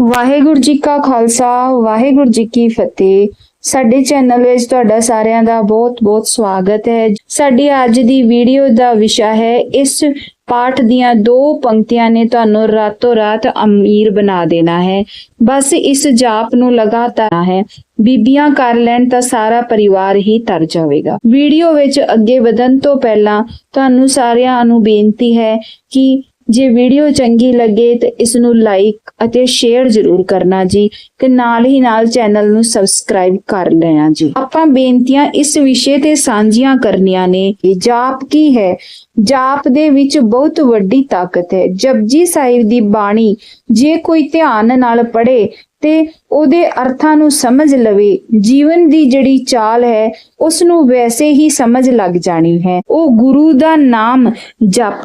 ਵਾਹਿਗੁਰੂ ਜੀ ਕਾ ਖਾਲਸਾ, ਵਾਹਿਗੁਰੂ ਜੀ ਕੀ ਫਤਿਹ। ਸਾਡੇ ਚੈਨਲ ਵਿੱਚ ਤੁਹਾਡਾ ਸਾਰਿਆਂ ਦਾ ਬਹੁਤ-ਬਹੁਤ ਸਵਾਗਤ ਹੈ। ਸਾਡੀ ਅੱਜ ਦੀ ਵੀਡੀਓ ਦਾ ਵਿਸ਼ਾ ਹੈ, ਇਸ ਪਾਠ ਦੀਆਂ ਦੋ ਪੰਕਤੀਆਂ ਨੇ ਤੁਹਾਨੂੰ ਰਾਤੋਂ ਰਾਤ ਅਮੀਰ ਬਣਾ ਦੇਣਾ ਹੈ। ਬਸ ਇਸ ਜਾਪ ਨੂੰ ਲਗਾਤਾਰ ਹੈ। ਬੀਬੀਆਂ ਕਰ ਲੈਣ ਤਾਂ ਸਾਰਾ ਪਰਿਵਾਰ ਹੀ ਤਰ ਜਾਵੇਗਾ। ਵੀਡੀਓ ਵਿੱਚ ਅੱਗੇ ਵਧਣ ਤੋਂ ਪਹਿਲਾਂ ਤੁਹਾਨੂੰ ਸਾਰਿਆਂ ਨੂੰ ਬੇਨਤੀ ਹੈ ਕਿ ਜੇ ਵੀਡੀਓ ਚੰਗੀ ਲੱਗੇ ਤਾਂ ਇਸ ਨੂੰ ਲਾਈਕ ਅਤੇ ਸ਼ੇਅਰ ਜ਼ਰੂਰ ਕਰਨਾ ਜੀ ਤੇ ਨਾਲ ਹੀ ਨਾਲ ਚੈਨਲ ਨੂੰ ਸਬਸਕ੍ਰਾਈਬ ਕਰ ਲੈਣਾ ਜੀ। ਆਪਾਂ ਬੇਨਤੀਆਂ ਇਸ ਵਿਸ਼ੇ ਤੇ ਸਾਂਝੀਆਂ ਕਰਨੀਆਂ ਨੇ ਜਾਪ ਕੀ ਹੈ? ਜਾਪ ਦੇ ਵਿੱਚ ਬਹੁਤ ਵੱਡੀ ਤਾਕਤ ਹੈ। ਜਪਜੀ ਸਾਹਿਬ ਦੀ ਬਾਣੀ ਜੇ ਕੋਈ ਧਿਆਨ ਨਾਲ ਪੜ੍ਹੇ ਤੇ ਉਹਦੇ ਅਰਥਾਂ ਨੂੰ ਸਮਝ ਲਵੇ, ਜੀਵਨ ਦੀ ਜਿਹੜੀ ਚਾਲ ਹੈ ਉਸ ਨੂੰ ਵੈਸੇ ਹੀ ਸਮਝ ਲੱਗ ਜਾਣੀ ਹੈ। ਉਹ ਗੁਰੂ ਦਾ ਨਾਮ ਜਪ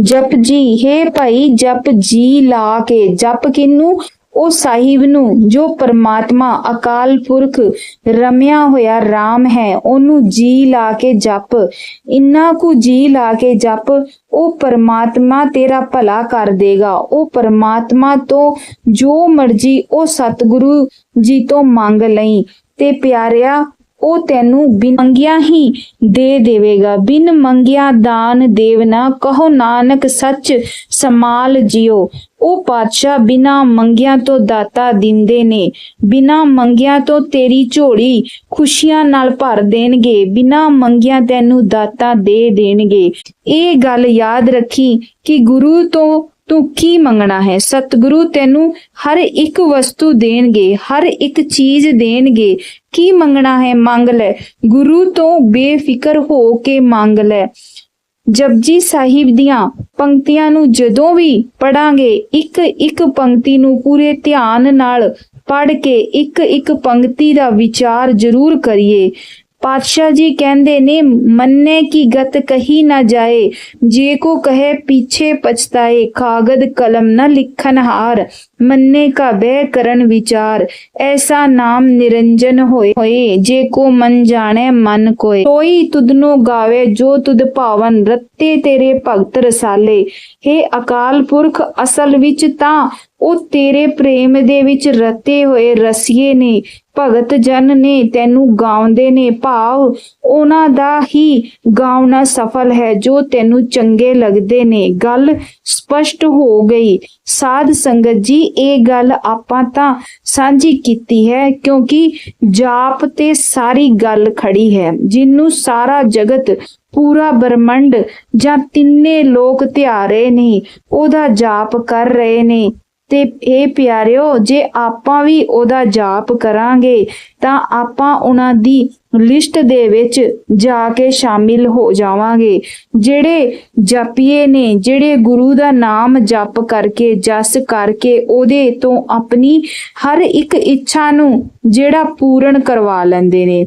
ਜਪ ਜੀ, ਹੈ ਭਾਈ, ਜਪ ਜੀ ਲਾ ਕੇ, ਜਪ ਕਿਨੂੰ ਉਹ ਸਾਹਿਬ ਨੂੰ, ਜੋ ਪਰਮਾਤਮਾ ਅਕਾਲ ਪੁਰਖ ਰਮਿਆ ਹੋਇਆ RAM ਹੈ, ਉਹਨੂੰ ਜੀ ਲਾ ਕੇ ਜਪ। ਇੰਨਾ ਕੁ ਜੀ ਲਾ ਕੇ ਜਪ, ਉਹ ਪਰਮਾਤਮਾ ਤੇਰਾ ਭਲਾ ਕਰ ਦੇਗਾ। ਉਹ ਪਰਮਾਤਮਾ ਤੋਂ ਜੋ ਮਰਜ਼ੀ ਉਹ ਸਤਿਗੁਰੂ ਜੀ ਤੋਂ ਮੰਗ ਲਈ। ਤੇ ਪਿਆਰਿਆ ਉਹ ਤੈਨੂੰ ਬਿਨ ਮੰਗਿਆ ਹੀ ਦੇ ਦੇਵੇਗਾ। ਬਿਨ ਮੰਗਿਆ ਦਾਨ ਦੇਵਨਾ ਕਹੋ ਨਾਨਕ ਸੱਚ ਸਮਾਲ ਜਿਓ ਉਹ ਪਾਤਸ਼ਾਹ ਬਿਨਾ ਮੰਗਿਆ ਤੋਂ ਦਾਤਾ ਦਿੰਦੇ ਨੇ। ਬਿਨਾ ਮੰਗਿਆ ਤੋਂ ਤੇਰੀ ਝੋਲੀ ਖੁਸ਼ੀਆਂ ਨਾਲ ਭਰ ਦੇਣਗੇ। ਬਿਨਾ ਮੰਗਿਆ ਤੈਨੂੰ ਦਾਤਾ ਦੇ ਦੇਣਗੇ। ਇਹ ਗੱਲ ਯਾਦ ਰੱਖੀ ਕਿ ਗੁਰੂ ਤੋਂ ਤੂੰ ਕੀ ਮੰਗਣਾ ਹੈ? ਸਤਿਗੁਰੂ ਤੈਨੂੰ ਹਰ ਇੱਕ ਵਸਤੂ ਦੇਣਗੇ, ਹਰ ਇੱਕ ਚੀਜ਼ ਦੇਣਗੇ। ਕੀ ਮੰਗਣਾ ਹੈ? ਮੰਗ ਲੈ। ਗੁਰੂ ਤੋਂ ਬੇਫਿਕਰ ਹੋ ਕੇ ਮੰਗ ਲੈ। ਜਪਜੀ ਸਾਹਿਬ ਦੀਆਂ ਪੰਕਤੀਆਂ ਨੂੰ ਜਦੋਂ ਵੀ ਪੜਾਂਗੇ ਇੱਕ ਇੱਕ ਪੰਕਤੀ ਨੂੰ ਪੂਰੇ ਧਿਆਨ ਨਾਲ ਪੜ ਕੇ ਇੱਕ ਇੱਕ ਪੰਕਤੀ ਦਾ ਵਿਚਾਰ ਜ਼ਰੂਰ ਕਰੀਏ। ਪਾਤਸ਼ਾਹ ਜੀ ਕਹਿੰਦੇ ਨੇ, ਮੰਨੇ ਕੀ ਗਤ ਕਹੀ ਨਾ ਜਾਏ, ਜੇ ਕੋ ਕਹੇ ਪਿੱਛੇ ਪਛਤਾਏ, ਕਾਗਦ ਕਲਮ ਨਾ ਲਿਖਨ ਹਾਰ, ਮੰਨੇ ਕਾ ਬਹਿ ਕਰਨ ਵਿਚਾਰ, ਐਸਾ ਨਾਮ ਨਿਰੰਜਨ ਹੋਏ ਹੋਏ, ਜੇ ਕੋ ਮਨ ਜਾਣੇ ਮਨ ਕੋਏ ਕੋਈ ਤੁਦਨੋ ਗਾਵੇ ਜੋ ਤੁਧ ਭਾਵਨ ਰੱਤੇ ਤੇਰੇ ਭਗਤ ਰਸਾਲੇ। हे ਅਕਾਲ ਪੁਰਖ, ਅਸਲ ਵਿੱਚ ਤਾਂ ਉਹ ਤੇਰੇ ਪ੍ਰੇਮ ਦੇ ਵਿੱਚ ਰਤੇ ਹੋਏ ਰਸੀਏ ਨੇ। ਭਗਤ ਜਨ ਨੇ ਤੈਨੂੰ ਗਾਉਂਦੇ ਨੇ ਭਾਵ। ਉਹਨਾਂ ਦਾ ਹੀ ਗਾਉਣਾ ਸਫਲ ਹੈ ਜੋ ਤੈਨੂੰ ਚੰਗੇ ਲੱਗਦੇ ਨੇ। ਗੱਲ ਸਪਸ਼ਟ ਹੋ ਗਈ। ਸਾਧ ਸੰਗਤ ਜੀ, ਇਹ ਗੱਲ ਆਪਾਂ ਤਾਂ ਸਾਂਝੀ ਕੀਤੀ ਹੈ ਕਿਉਂਕਿ ਜਾਪ ਤੇ ਸਾਰੀ ਗੱਲ ਖੜੀ ਹੈ। ਜਿਹਨੂੰ ਸਾਰਾ ਜਗਤ ਪੂਰਾ ਬ੍ਰਹਮੰਡ ਜਾਂ ਤਿੰਨੇ ਲੋਕ ਧਿਆਰੇ ਨੇ, ਉਹਦਾ ਜਾਪ ਕਰ ਰਹੇ ਨੇ। ਤੇ ਇਹ ਪਿਆਰਿਓ, ਜੇ ਆਪਾਂ ਵੀ ਉਹਦਾ ਜਾਪ ਕਰਾਂਗੇ, ਤਾਂ ਆਪਾਂ ਉਹਨਾਂ ਦੀ ਲਿਸਟ ਦੇ ਵਿੱਚ ਜਾ ਕੇ ਸ਼ਾਮਿਲ ਹੋ ਜਾਵਾਂਗੇ। ਜਿਹੜੇ ਜਪੀਏ ਨੇ, ਜਿਹੜੇ ਗੁਰੂ ਦਾ ਨਾਮ ਜਪ ਕਰਕੇ, ਜਸ ਕਰਕੇ, ਉਹਦੇ ਤੋਂ ਆਪਣੀ ਹਰ ਇੱਕ ਇੱਛਾ ਨੂੰ ਜਿਹੜਾ ਪੂਰਨ ਕਰਵਾ ਲੈਂਦੇ ਨੇ।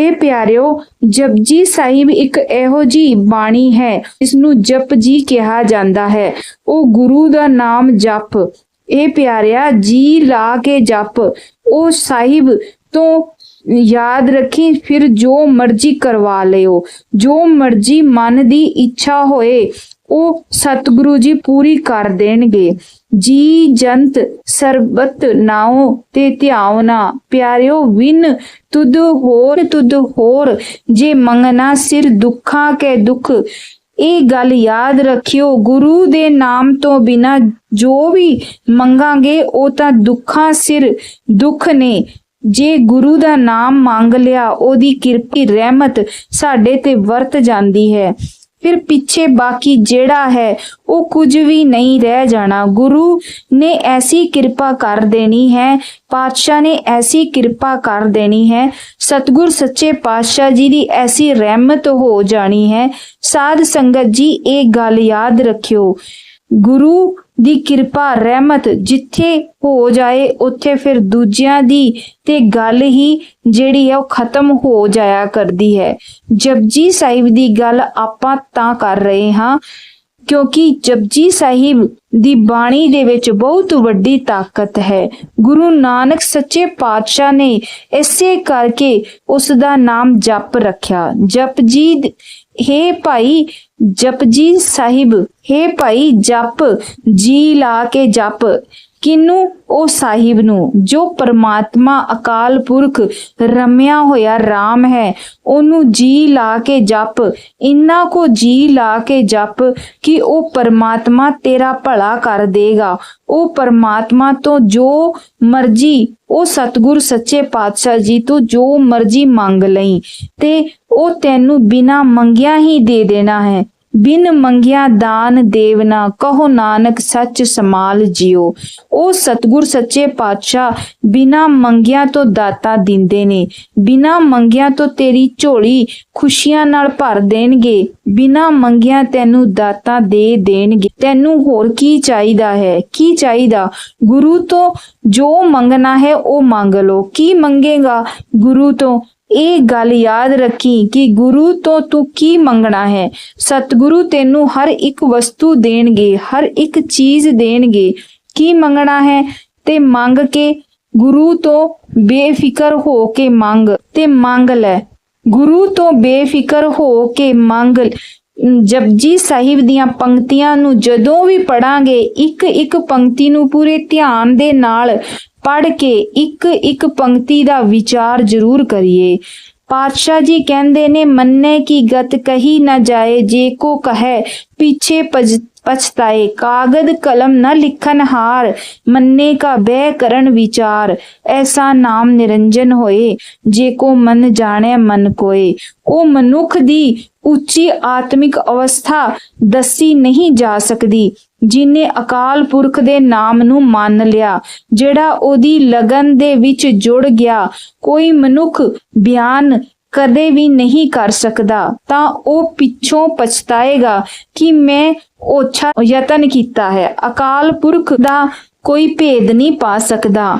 ਇਹ ਪਿਆਰਿਓ, ਜਪਜੀ ਸਾਹਿਬ ਇੱਕ ਇਹੋ ਜੀ ਬਾਣੀ ਹੈ ਇਸ ਨੂੰ ਜਪ ਜੀ ਕਿਹਾ ਜਾਂਦਾ ਹੈ। ਉਹ ਗੁਰੂ ਦਾ ਨਾਮ ਜਪ। ਇਹ ਪਿਆਰਿਆ, ਜੀ ਲਾ ਕੇ ਜਪ। ਉਹ ਸਾਹਿਬ ਤੋਂ ਯਾਦ ਰੱਖੀ, ਫਿਰ ਜੋ ਮਰਜ਼ੀ ਕਰਵਾ ਲਿਓ। ਜੋ ਮਰਜ਼ੀ ਮਨ ਦੀ ਇੱਛਾ ਹੋਏ ਉਹ ਸਤਿਗੁਰੂ ਜੀ ਪੂਰੀ ਕਰ ਦੇਣਗੇ। ਜੀ ਜੰਤ ਸਰਬਤ ਨਾਉ ਤੇ ਧਿਆਵਨਾ ਪਿਆਰਿਓ, ਵਿਨ ਤੁਧ ਹੋਰ ਤੁਧ ਹੋਰ। ਜੇ ਮੰਗਣਾ ਸਿਰ ਦੁੱਖਾਂ ਕੇ ਦੁੱਖ, ਇਹ ਗੱਲ ਯਾਦ ਰੱਖਿਓ। ਗੁਰੂ ਦੇ ਨਾਮ ਤੋਂ ਬਿਨਾ ਜੋ ਵੀ ਮੰਗਾਂਗੇ, ਉਹ ਤਾਂ ਦੁੱਖਾਂ ਸਿਰ ਦੁੱਖ ਨੇ। ਜੇ ਗੁਰੂ ਦਾ ਨਾਮ ਮੰਗ ਲਿਆ, ਉਹਦੀ ਕਿਰਪੀ, ਰਹਿਮਤ ਸਾਡੇ ਤੇ ਵਰਤ ਜਾਂਦੀ ਹੈ। ਫਿਰ ਪਿੱਛੇ ਬਾਕੀ ਜਿਹੜਾ ਹੈ, ਉਹ ਕੁਝ ਵੀ ਨਹੀਂ ਰਹਿ ਜਾਣਾ। ਗੁਰੂ ਨੇ ਐਸੀ ਕਿਰਪਾ ਕਰ ਦੇਣੀ ਹੈ, ਪਾਤਸ਼ਾਹ ਨੇ ਐਸੀ ਕਿਰਪਾ ਕਰ ਦੇਣੀ ਹੈ। ਸਤਗੁਰ ਸੱਚੇ ਪਾਤਸ਼ਾਹ ਜੀ ਦੀ ਐਸੀ ਰਹਿਮਤ ਹੋ ਜਾਣੀ ਹੈ। ਸਾਧ ਸੰਗਤ ਜੀ, ਇਹ ਗੱਲ ਯਾਦ ਰੱਖਿਓ। ਗੁਰੂ ਦੀ ਕਿਰਪਾ, ਰਹਿਮਤ ਜਿੱਥੇ ਹੋ ਜਾਏ, ਉੱਥੇ ਫਿਰ ਦੂਜਿਆਂ ਦੀ ਤੇ ਗੱਲ ਹੀ ਜਿਹੜੀ ਹੈ ਉਹ ਖਤਮ ਹੋ ਜਾਇਆ ਕਰਦੀ ਹੈ। ਜਪਜੀ ਸਾਹਿਬ ਦੀ ਗੱਲ ਆਪਾਂ ਤਾਂ ਕਰ ਰਹੇ ਹਾਂ, ਕਿਉਂਕਿ ਜਪਜੀ ਸਾਹਿਬ ਦੀ ਬਾਣੀ ਦੇ ਵਿੱਚ ਬਹੁਤ ਵੱਡੀ ਤਾਕਤ ਹੈ। ਗੁਰੂ ਨਾਨਕ ਸੱਚੇ ਪਾਤਸ਼ਾਹ ਨੇ ਇਸੇ ਕਰਕੇ ਉਸ ਦਾ ਨਾਮ ਜਪ ਰੱਖਿਆ। ਜਪਜੀ ਹੇ ਭਾਈ ਜਪਜੀ ਸਾਹਿਬ ਹੇ ਭਾਈ ਜਪ ਜੀ ਲਾ ਕੇ ਜਪ। ਕਿਨੂੰ? ਉਹ ਸਾਹਿਬ ਨੂੰ, ਜੋ ਪਰਮਾਤਮਾ ਅਕਾਲ ਪੁਰਖ ਰਮਿਆ ਹੋਇਆ RAM ਹੈ, ਉਹਨੂੰ ਜੀ ਲਾ ਕੇ ਜਪ, ਇੰਨਾ ਕੋ ਜੀ ਲਾ ਕੇ ਜਪ ਕਿ ਉਹ ਪਰਮਾਤਮਾ ਤੇਰਾ ਭਲਾ ਕਰ ਦੇਗਾ। ਉਹ ਪਰਮਾਤਮਾ ਤੋਂ ਜੋ ਮਰਜ਼ੀ, ਉਹ ਸਤਿਗੁਰ ਸੱਚੇ ਪਾਤਸ਼ਾਹ ਜੀ ਤੋਂ ਜੋ ਮਰਜ਼ੀ ਮੰਗ ਲਈ ਤੇ ਉਹ ਤੈਨੂੰ ਬਿਨਾ ਮੰਗਿਆ ਹੀ ਦੇ ਦੇਣਾ ਹੈ। ਬਿਨ ਮੰਗਿਆ ਦਾਨ ਦੇਵਨਾ ਕਹੋ ਨਾਨਕ ਸੱਚ ਸਮਾਲ ਜਿਓ ਉਹ ਸਤਿਗੁਰ ਸੱਚੇ ਪਾਤਸ਼ਾਹ ਬਿਨਾ ਮੰਗਿਆ ਤੋਂ ਦਾਤਾ ਦਿੰਦੇ ਨੇ, ਬਿਨਾ ਮੰਗਿਆ ਤੋਂ ਤੇਰੀ ਝੋਲੀ ਖੁਸ਼ੀਆਂ ਨਾਲ ਭਰ ਦੇਣਗੇ, ਬਿਨਾ ਮੰਗਿਆ ਤੈਨੂੰ ਦਾਤਾ ਦੇ ਦੇਣਗੇ। ਤੈਨੂੰ ਹੋਰ ਕੀ ਚਾਹੀਦਾ ਹੈ? ਕੀ ਚਾਹੀਦਾ? ਗੁਰੂ ਤੋਂ ਜੋ ਮੰਗਣਾ ਹੈ ਉਹ ਮੰਗ ਲੋ ਕੀ ਮੰਗੇਗਾ ਗੁਰੂ ਤੋਂ? ਇਹ ਗੱਲ ਯਾਦ ਰੱਖੀ ਕਿ ਗੁਰੂ ਤੋਂ ਤੂੰ ਕੀ ਮੰਗਣਾ ਹੈ? ਸਤਿਗੁਰੂ ਤੈਨੂੰ ਹਰ ਇੱਕ ਵਸਤੂ ਦੇਣਗੇ, ਹਰ ਇੱਕ ਚੀਜ਼ ਦੇਣਗੇ। ਕੀ ਮੰਗਣਾ ਹੈ? ਤੇ ਮੰਗ ਕੇ ਗੁਰੂ ਤੋਂ ਬੇਫਿਕਰ ਹੋ ਕੇ ਮੰਗ ਤੇ ਮੰਗ ਲੈ। ਗੁਰੂ ਤੋਂ ਬੇਫਿਕਰ ਹੋ ਕੇ ਮੰਗ ਜਪਜੀ ਸਾਹਿਬ ਦੀਆਂ ਪੰਕਤੀਆਂ ਨੂੰ ਜਦੋਂ ਵੀ ਪੜਾਂਗੇ ਇੱਕ ਇੱਕ ਪੰਕਤੀ ਨੂੰ ਪੂਰੇ ਧਿਆਨ ਦੇ ਨਾਲ ਪੜ ਕੇ ਇੱਕ ਇੱਕ ਪੰਕਤੀ ਦਾ ਵਿਚਾਰ ਜ਼ਰੂਰ ਕਰੀਏ। ਪਾਤਸ਼ਾਹ ਜੀ ਕਹਿੰਦੇ ਨੇ, ਮੰਨੇ ਕੀ ਗਤ ਕਹੀ ਨਾ ਜਾਏ, ਜੇ ਕੋ ਕਹੈ, ਪਿੱਛੇ ਪਛਤਾਏ। ਕਾਗਦ ਕਲਮ ਨਾ ਲਿਖਨ ਹਾਰ, ਮੰਨੇ ਕਾ ਬਹਿ ਕਰਨ ਵਿਚਾਰ। ਐਸਾ ਨਾਮ ਨਿਰੰਜਨ ਹੋਏ, ਜੇ ਕੋ ਮਨ ਜਾਣੈ ਮਨ ਕੋਏ। ਉਹ ਮਨੁੱਖ ਦੀ ਉੱਚੀ ਆਤਮਿਕ ਅਵਸਥਾ ਦੱਸੀ ਨਹੀਂ ਜਾ ਸਕਦੀ, ਜਿਨੇ ਅਕਾਲ ਪੁਰਖ ਦੇ ਨਾਮ ਨੂੰ ਮੰਨ ਲਿਆ, ਜਿਹੜਾ ਉਹਦੀ ਲਗਨ ਦੇ ਵਿੱਚ ਜੁੜ ਗਿਆ, ਕੋਈ ਮਨੁੱਖ ਬਿਆਨ ਕਦੇ ਵੀ ਨਹੀਂ ਕਰ ਸਕਦਾ, ਤਾਂ ਉਹ ਪਿੱਛੋਂ ਪਛਤਾਏਗਾ ਕਿ ਮੈਂ ਓਛਾ ਯਤਨ ਕੀਤਾ ਹੈ। ਅਕਾਲ ਪੁਰਖ ਦਾ ਕੋਈ ਭੇਦ ਨਹੀਂ ਪਾ ਸਕਦਾ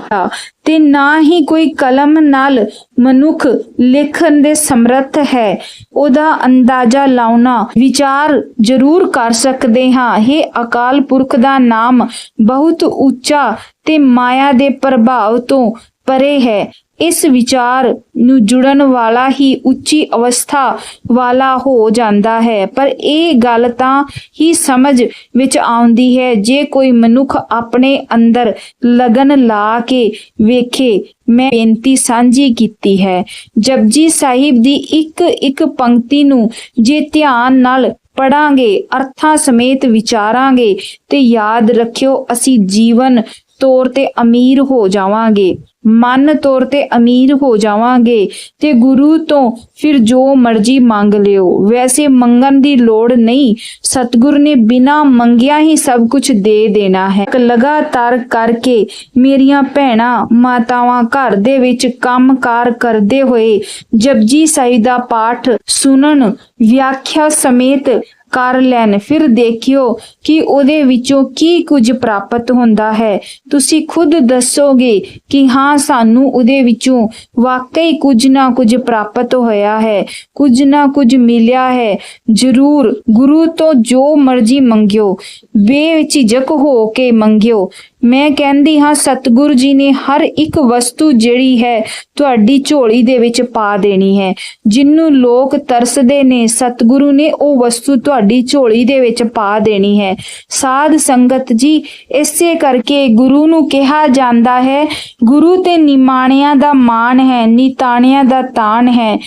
ਤੇ ਨਾ ਹੀ ਕੋਈ ਕਲਮ ਨਾਲ ਮਨੁੱਖ ਲਿਖਣ ਦੇ ਸਮਰੱਥ ਹੈ। ਉਹਦਾ ਅੰਦਾਜ਼ਾ ਲਾਉਣਾ, ਵਿਚਾਰ ਜ਼ਰੂਰ ਕਰ ਸਕਦੇ ਹਾਂ। ਇਹ ਅਕਾਲ ਪੁਰਖ ਦਾ ਨਾਮ ਬਹੁਤ ਉੱਚਾ ਤੇ ਮਾਇਆ ਦੇ ਪ੍ਰਭਾਵ ਤੋਂ ਪਰੇ ਹੈ। ਇਸ ਵਿਚਾਰ ਨੂੰ ਜੁੜਨ ਵਾਲਾ ਹੀ ਉੱਚੀ ਅਵਸਥਾ ਵਾਲਾ ਹੋ ਜਾਂਦਾ ਹੈ। ਪਰ ਇਹ ਗੱਲ ਤਾਂ ਹੀ ਸਮਝ ਵਿੱਚ ਆਉਂਦੀ ਹੈ, ਜੇ ਕੋਈ ਮਨੁੱਖ ਆਪਣੇ ਅੰਦਰ ਲਗਨ ਲਾ ਕੇ ਵੇਖੇ, ਮੈਂ ਬੇਨਤੀ ਸਾਂਝੀ ਕੀਤੀ ਹੈ। ਜਪਜੀ ਸਾਹਿਬ ਦੀ ਇੱਕ ਇੱਕ ਪੰਕਤੀ ਨੂੰ ਜੇ ਧਿਆਨ ਨਾਲ ਪੜਾਂਗੇ ਅਰਥਾਂ ਸਮੇਤ ਵਿਚਾਰਾਂਗੇ, ਤੇ ਯਾਦ ਰੱਖਿਓ, ਅਸੀਂ ਜੀਵਨ ਤੌਰ ਤੇ ਅਮੀਰ ਹੋ ਜਾਵਾਂਗੇ। ਮਨ ਤੌਰ ਤੇ ਅਮੀਰ ਹੋ ਜਾਵਾਂਗੇ ਤੇ ਗੁਰੂ ਤੋਂ ਫਿਰ ਜੋ ਮਰਜ਼ੀ ਮੰਗ ਲਿਓ। ਵੈਸੇ ਮੰਗਣ ਦੀ ਲੋੜ ਨਹੀਂ। ਸਤਿਗੁਰ ਨੇ ਬਿਨਾ ਮੰਗਿਆ ਹੀ ਸਭ ਕੁਝ ਦੇ ਦੇਣਾ ਹੈ। ਲਗਾਤਾਰ ਕਰਕੇ ਮੇਰੀਆਂ ਭੈਣਾਂ, ਮਾਤਾਵਾਂ ਘਰ ਦੇ ਵਿੱਚ ਕੰਮਕਾਰ ਕਰਦੇ ਹੋਏ ਜਪਜੀ ਸਾਹਿਬ ਦਾ ਪਾਠ ਸੁਣਨ, ਵਿਆਖਿਆ ਸਮੇਤ ਕਰ ਲੈਣ। ਫਿਰ ਦੇਖਿਓ ਕਿ ਉਹਦੇ ਵਿੱਚੋਂ ਕੀ ਕੁਝ ਪ੍ਰਾਪਤ ਹੁੰਦਾ ਹੈ। ਤੁਸੀਂ ਖੁਦ ਦੱਸੋਗੇ ਕਿ ਹਾਂ, ਸਾਨੂੰ ਉਹਦੇ ਵਿੱਚੋਂ ਵਾਕਈ ਕੁਝ ਨਾ ਕੁਝ ਪ੍ਰਾਪਤ ਹੋਇਆ ਹੈ। ਕੁਝ ਨਾ ਕੁਝ ਮਿਲਿਆ ਹੈ। ਜ਼ਰੂਰ ਗੁਰੂ ਤੋਂ ਜੋ ਮਰਜ਼ੀ ਮੰਗਿਓ। ਬੇਝਿਜਕ ਹੋ ਕੇ ਮੰਗਿਓ। ਮੈਂ ਕਹਿੰਦੀ ਹਾਂ, ਸਤਿਗੁਰੂ ਜੀ ਨੇ ਹਰ ਇੱਕ ਵਸਤੂ ਜਿਹੜੀ ਹੈ ਤੁਹਾਡੀ ਝੋਲੀ ਦੇ ਵਿੱਚ ਪਾ ਦੇਣੀ ਹੈ। ਜਿੰਨੂੰ ਲੋਕ ਤਰਸਦੇ ਨੇ, ਸਤਿਗੁਰੂ ਨੇ ਉਹ ਵਸਤੂ ਤੁਹਾਡੀ ਝੋਲੀ ਦੇ ਵਿੱਚ ਪਾ ਦੇਣੀ ਹੈ। ਸਾਧ ਸੰਗਤ ਜੀ, ਇਸੇ ਕਰਕੇ ਗੁਰੂ ਨੂੰ ਕਿਹਾ ਜਾਂਦਾ ਹੈ, ਗੁਰੂ ਤੇ ਨਿਮਾਣਿਆਂ ਦਾ ਮਾਣ ਹੈ, ਨਿਤਾਣਿਆਂ ਦਾ ਤਾਣ ਹੈ।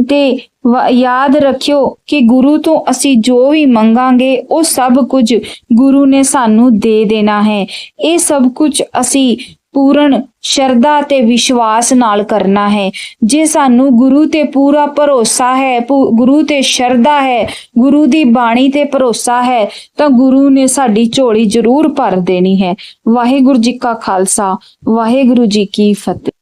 ਤੇ ਵ- ਯਾਦ ਰੱਖਿਓ ਕਿ ਗੁਰੂ ਤੋਂ ਅਸੀਂ ਜੋ ਵੀ ਮੰਗਾਂਗੇ, ਉਹ ਸਭ ਕੁਝ ਗੁਰੂ ਨੇ ਸਾਨੂੰ ਦੇ ਦੇਣਾ ਹੈ। ਇਹ ਸਭ ਕੁਝ ਅਸੀਂ ਪੂਰਨ ਸ਼ਰਧਾ ਤੇ ਵਿਸ਼ਵਾਸ ਨਾਲ ਕਰਨਾ ਹੈ। ਜੇ ਸਾਨੂੰ ਗੁਰੂ ਤੇ ਪੂਰਾ ਭਰੋਸਾ ਹੈ ਗੁਰੂ ਤੇ ਸ਼ਰਧਾ ਹੈ, ਗੁਰੂ ਦੀ ਬਾਣੀ ਤੇ ਭਰੋਸਾ ਹੈ, ਤਾਂ ਗੁਰੂ ਨੇ ਸਾਡੀ ਝੋਲੀ ਜ਼ਰੂਰ ਭਰ ਦੇਣੀ ਹੈ। ਵਾਹਿਗੁਰੂ ਜੀ ਕਾ ਖਾਲਸਾ, ਵਾਹਿਗੁਰੂ ਜੀ ਕੀ ਫਤਿਹ।